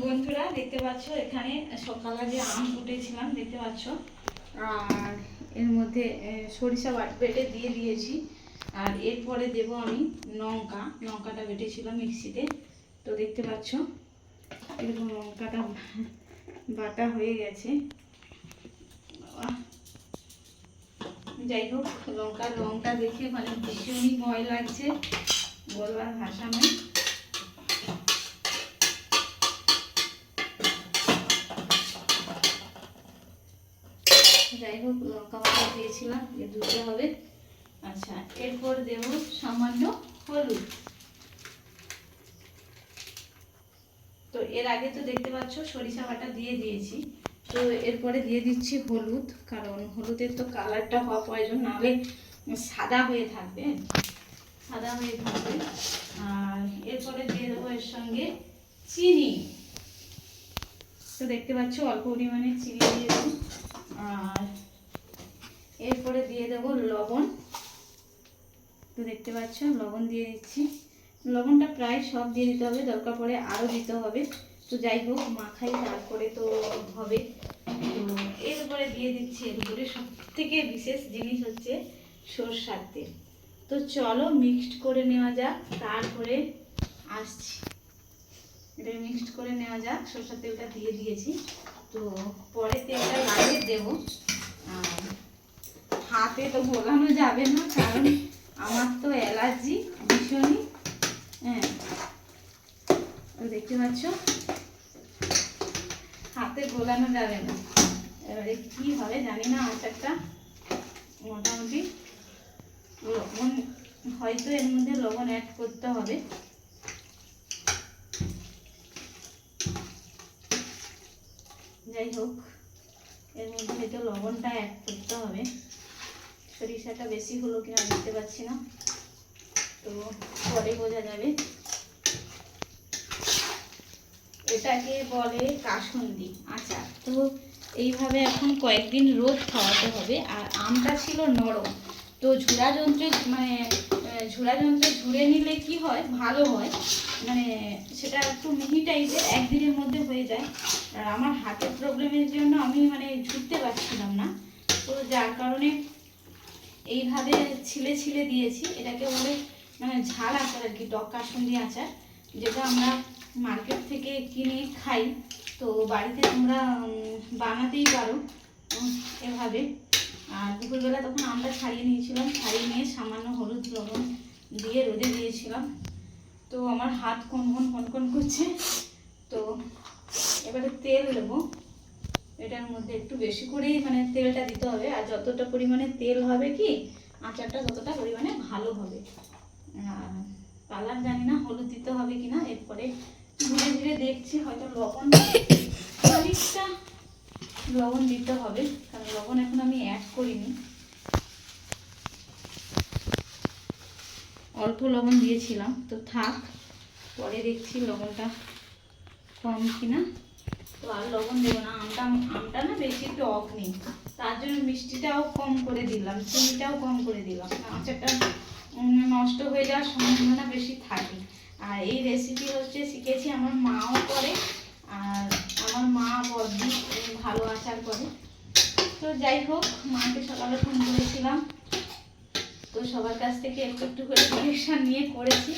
বন্ধুরা, দেখতে পাচ্ছ এখানে সকালে যে আম কুটেছিলাম দেখতে পাচ্ছ। আর এর মধ্যে সরিষা বাট- বেটে দিয়ে দিয়েছি। আর এরপরে দেব আমি লঙ্কা। লঙ্কাটা বেটেছিলাম মিক্সিতে। তো দেখতে পাচ্ছ, এরকম লঙ্কাটা বাটা হয়ে গেছে। যাই হোক, লঙ্কার রঙটা দেখে মানে ভীষণই ভয় লাগছে। বলবার ভাষা নয় যাই হোক, লঙ্কা মাখা দিয়েছিলাম যে দুটো হবে। আচ্ছা এরপর দেব সামান্য হলুদ। তো এর আগে তো দেখতে পাচ্ছ, সরিষা বাটা দিয়ে দিয়েছি। তো এরপরে দিয়ে দিচ্ছি হলুদ, কারণ হলুদের তো কালারটা হওয়া প্রয়োজন, নাহলে সাদা হয়ে থাকবে, সাদা হয়ে থাকবে। আর এরপরে দিয়ে দেবো এর সঙ্গে চিনি। তো দেখতে পাচ্ছ, অল্প পরিমাণে চিনি দিয়ে দেবো আর এরপরে দিয়ে দেবো লবণ। তো দেখতে পাচ্ছ, লবণ দিয়ে দিচ্ছি। লবণটা প্রায় সব দিয়ে দিতে হবে, দরকার পড়ে আরও দিতে হবে। তো যাই হোক, মাখাই তারপরে তো হবে। এরপরে দিয়ে দিচ্ছি এর উপরে সব থেকে বিশেষ জিনিস হচ্ছে সরষার তেল। তো চলো মিক্সড করে নেওয়া যাক, তারপরে আসছি। এটা মিক্সড করে নেওয়া যাক, সরষার তেলটা দিয়ে দিয়েছি। তো পরে তেলটা লাগিয়ে দেব। আর হাতে তো গোলানো যাবে না, কারণ আমার তো অ্যালার্জি ভীষণই। হ্যাঁ। দেখতে পাচ্ছ? হাতে গোলানো যাবে না। এবারে কি হবে জানি না আচারটা মোটামুটি লবণ, হয়তো এর মধ্যে লবণ অ্যাড করতে হবে। যাই হোক, এর মধ্যে হয়তো লবণটা অ্যাড করতে হবে। সরিষাটা বেশি হলো কিনা বুঝতে পারছি না। তো পরে বোঝা যাবে। এটাকে বলে কাসুন্দি আচার। তো এইভাবে এখন কয়েকদিন রোদ খাওয়াতে হবে। আর আমটা ছিল নরম। তো ঝুড়া যন্ত্রে মানে ঝুড়া যন্ত্রে ঝুড়ে নিলে কি হয়? ভালো হয়। মানে সেটা একটু মিহি টাইপের একদিনের মধ্যে হয়ে যায়। আর আমার হাতের প্রবলেমের জন্য আমি মানে ঝুড়তে পারছিলাম না। তো যার কারণে এইভাবে ছিলে ছিলে দিয়েছি। এটাকে বলে মানে ঝাল আচার আর কি টক কাসুন্দি আচার, যেটা আমরা মার্কেট থেকে কিনে খাই। তো বাড়িতে তোমরা বানাতেই পারো এভাবে। আর দুপুরবেলা তখন আমরা ছাড়িয়ে নিয়েছিলাম, ছাড়িয়ে নিয়ে সামান্য হলুদ লবণ দিয়ে রোদে দিয়েছিলাম। তো আমার হাত কনকন কনকন করছে। তো এবারে তেল দেবো। এটার মধ্যে একটু বেশি করেই মানে তেলটা দিতে হবে। আর যতটা পরিমাণে তেল হবে কি, আচারটা ততটা পরিমাণে ভালো হবে। কালার জানি না হলুদ দিতে হবে কি না এরপরে ধীরে ধীরে দেখছি হয়তো লবণ খানিকটা লবণ দিতে হবে, কারণ লবণ এখন আমি অ্যাড করিনি। অল্প লবণ দিয়েছিলাম। তো থাক, পরে দেখছি লবণটা কম কিনা। তো আর লবণ দেবো না, আমটা আমটা না বেশি টক নেই। তার জন্য মিষ্টিটাও কম করে দিলাম, চিনিটাও কম করে দিলাম। আচারটা নষ্ট হয়ে যাওয়ার সম্ভাবনা বেশি থাকে। আর এই রেসিপি হচ্ছে, শিখেছি, আমার মাও করে, আর আমার মা বদ্দি ভালো আচার করে। তো যাই হোক, মাকে সকালে ফোন করেছিলাম। তো সবার কাছ থেকে একটু একটু করে নিয়ে করেছি।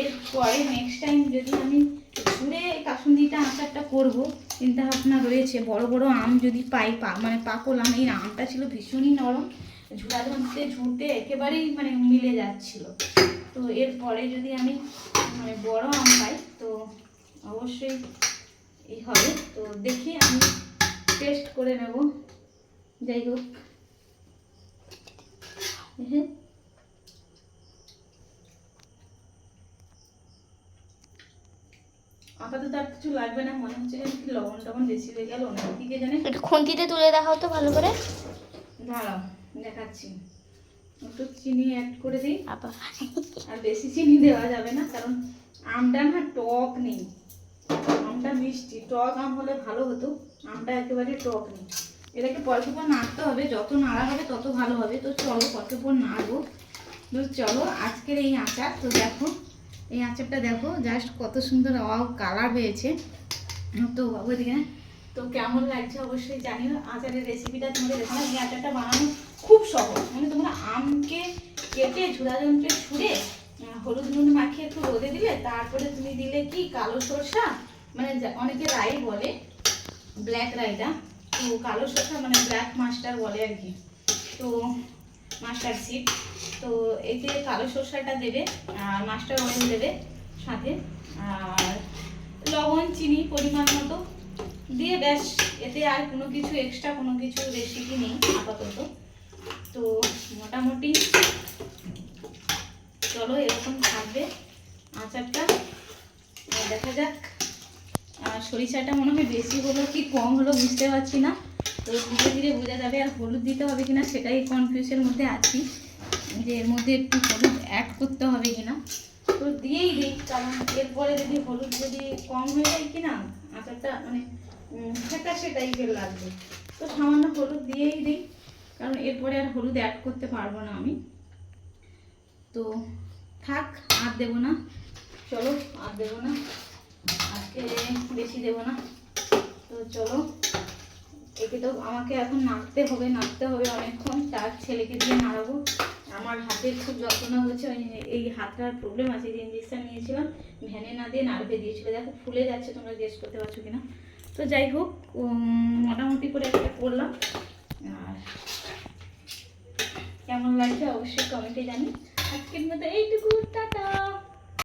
এরপরে নেক্সট টাইম যদি আমি ঘুরে কাসুন্দিটা আচারটা করব। চিন্তা ভাবনা রয়েছে। বড় বড় আম যদি পাই, পা মানে পাকল আম, এই আমটা ছিল ভীষণই নরম। ঝুড়া ধরতে ঝুড়তে একেবারেই মানে মিলে যাচ্ছিল। তো এরপরে যদি আমি মানে বড় আম পাই, তো অবশ্যই এই হবে। তো দেখি আমি টেস্ট করে নেব। যাই হোক। হ্যাঁ। আপাতত আর কিছু লাগবে না মনে হচ্ছে যেন লবণ টবণ বেশি হয়ে গেল না দিকে জানে একটু খুন্তিতে তুলে দেখাও তো ভালো করে। দাঁড়াও দেখাচ্ছি। একটু চিনি অ্যাড করে দিই। আর বেশি চিনি দেওয়া যাবে না কারণ আমটা না টক নেই। আমটা মিষ্টি টক আম হলে ভালো হতো। আমটা একেবারে টক নেই। এটাকে পরপর পর নাড়তে হবে যত নাড়া হবে তত ভালো হবে। তো চলো পরপর পর নাড়বো। তো চলো আজকের এই আচার তো দেখো এই আচারটা দেখো, জাস্ট কত সুন্দর কালার হয়েছে। তো ওইদিকে তো কেমন লাগছে অবশ্যই জানিও। আচারের রেসিপিটা তোমাদের দেখালাম এই আচারটা বানানো খুব সহজ। মানে তোমরা আমকে কেটে ঝুড়া যন্ত্রে ছুঁড়ে হলুদ নুন মাখিয়ে একটু রোদে দিলে, তারপরে তুমি দিলে কি, কালো সরষা? মানে অনেকে রাই বলে ব্ল্যাক রাইটা তো কালো সরষা মানে ব্ল্যাক মাস্টার বলে আর কি। তো মাস্টার সিড তো এতে কালো সরষাটা দেবে, আর মাস্টার অয়েল দেবে সাথে, আর লবণ, চিনি পরিমাণ মতো। দিয়ে ব্যাস, এতে আর কোনো কিছু এক্সট্রা কোনো কিছু রেসিপি নেই আপাতত। তো মোটামুটি চলো, এরকম থাকবে আচারটা। দেখা যাক আর সরিষাটা মনে হয় বেশি হলো কি কম হলো বুঝতে পারছি না। তো ধীরে ধীরে বোঝা যাবে আর হলুদ দিতে হবে কিনা, সেটাই কনফিউজের মধ্যে আছি। যে এর মধ্যে একটু হলুদ অ্যাড করতে হবে কিনা? তো দিয়েই দিই, কারণ এরপরে যদি হলুদ যদি কম হয়ে যায় কিনা, আচারটা মানে ফ্যাকাশে টাইপের লাগবে। তো সামান্য হলুদ দিয়েই দিই, কারণ এরপরে আর হলুদ অ্যাড করতে পারব না আমি। তো থাক, আর দেবো না। চলো, আর দেবো না। আজকে বেশি দেবো না। তো চলো, একে তো আমাকে এখন নাড়তে হবে নাড়তে হবে অনেকক্ষণ। তার ছেলেকে দিয়ে নাড়াবো। আমার হাতের খুব যন্ত্রণা হচ্ছে এই হাতটার প্রবলেম আছে যে ইঞ্জেকশান নিয়েছিলাম, ভ্যানে না দিয়ে নার্ভে দিয়েছিল। দেখো, ফুলে যাচ্ছে, তোমরা গেস করতে পারছ কিনা। তো যাই হোক মোটামুটি করে একটা করলাম। আর কেমন লাগছে অবশ্যই কমেন্টে জানি আজকের মতো এইটুকু, টাটা!